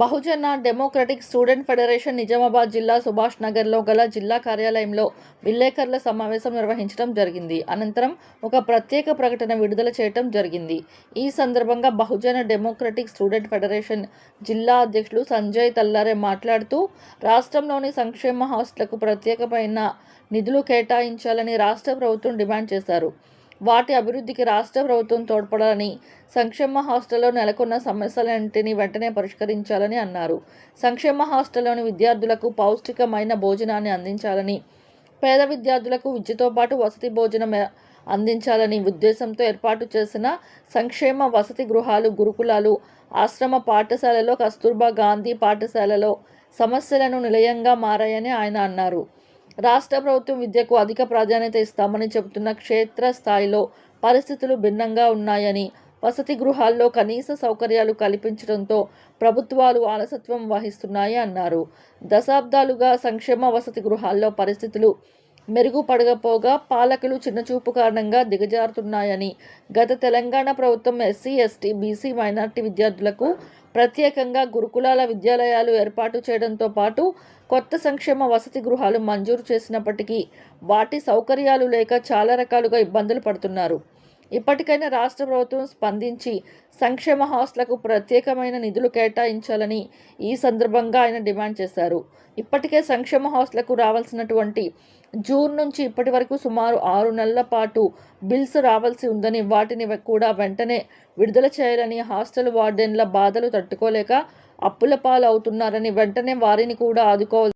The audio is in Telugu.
Bahujan democratic student federation Nizamabad జిల్లా సుభాష్ నగర్లో గల జిల్లా కార్యాలయంలో విలేకరుల సమావేశం నిర్వహించడం జరిగింది. అనంతరం ఒక ప్రత్యేక ప్రకటన విడుదల చేయడం జరిగింది. ఈ సందర్భంగా బహుజన డెమోక్రటిక్ స్టూడెంట్ ఫెడరేషన్ జిల్లా అధ్యక్షులు సంజయ్ తల్లారే మాట్లాడుతూ రాష్ట్రంలోని సంక్షేమ హాస్టళ్ళకు ప్రత్యేకమైన నిధులు కేటాయించాలని రాష్ట్ర ప్రభుత్వం డిమాండ్ చేశారు. వాటి అభివృద్ధికి రాష్ట్ర ప్రభుత్వం తోడ్పడాలని సంక్షేమ హాస్టల్లో నెలకొన్న సమస్యలన్నింటినీ వెంటనే పరిష్కరించాలని అన్నారు. సంక్షేమ హాస్టల్లోని విద్యార్థులకు పౌష్టికమైన భోజనాన్ని అందించాలని పేద విద్యార్థులకు విద్యతో పాటు వసతి భోజనం అందించాలని ఉద్దేశంతో ఏర్పాటు చేసిన సంక్షేమ వసతి గృహాలు గురుకులాలు ఆశ్రమ పాఠశాలలో కస్తూర్బా గాంధీ పాఠశాలలో సమస్యలను నిలయంగా మారాయని ఆయన అన్నారు. రాష్ట్ర ప్రభుత్వం విద్యకు అధిక ప్రాధాన్యత ఇస్తామని చెబుతున్న క్షేత్ర స్థాయిలో పరిస్థితులు భిన్నంగా ఉన్నాయని వసతి గృహాల్లో కనీస సౌకర్యాలు కల్పించడంతో ప్రభుత్వాలు ఆలసత్వం వహిస్తున్నాయి అన్నారు. దశాబ్దాలుగా సంక్షేమ వసతి గృహాల్లో పరిస్థితులు మెరుగుపడకపోగా పాలకులు చిన్నచూపు కారణంగా దిగజారుతున్నాయని గత తెలంగాణ ప్రభుత్వం ఎస్సీ ఎస్టీ బీసీ మైనార్టీ విద్యార్థులకు ప్రత్యేకంగా గురుకులాల విద్యాలయాలు ఏర్పాటు చేయడంతో పాటు కొత్త సంక్షేమ వసతి గృహాలు మంజూరు చేసినప్పటికీ వాటి సౌకర్యాలు లేక చాలా రకాలుగా ఇబ్బందులు పడుతున్నారు. ఇప్పటికైనా రాష్ట్ర ప్రభుత్వం స్పందించి సంక్షేమ హాస్టళ్ళకు ప్రత్యేకమైన నిధులు కేటాయించాలని ఈ సందర్భంగా ఆయన డిమాండ్ చేశారు. ఇప్పటికే సంక్షేమ హాస్టళ్ళకు రావాల్సినటువంటి జూన్ నుంచి ఇప్పటి వరకు సుమారు ఆరు నెలల పాటు బిల్స్ రావాల్సి ఉందని వాటిని కూడా వెంటనే విడుదల చేయాలని హాస్టల్ వార్డెన్ల బాధలు తట్టుకోలేక అప్పుల పాలు అవుతున్నారని వెంటనే వారిని కూడా ఆదుకోవాలి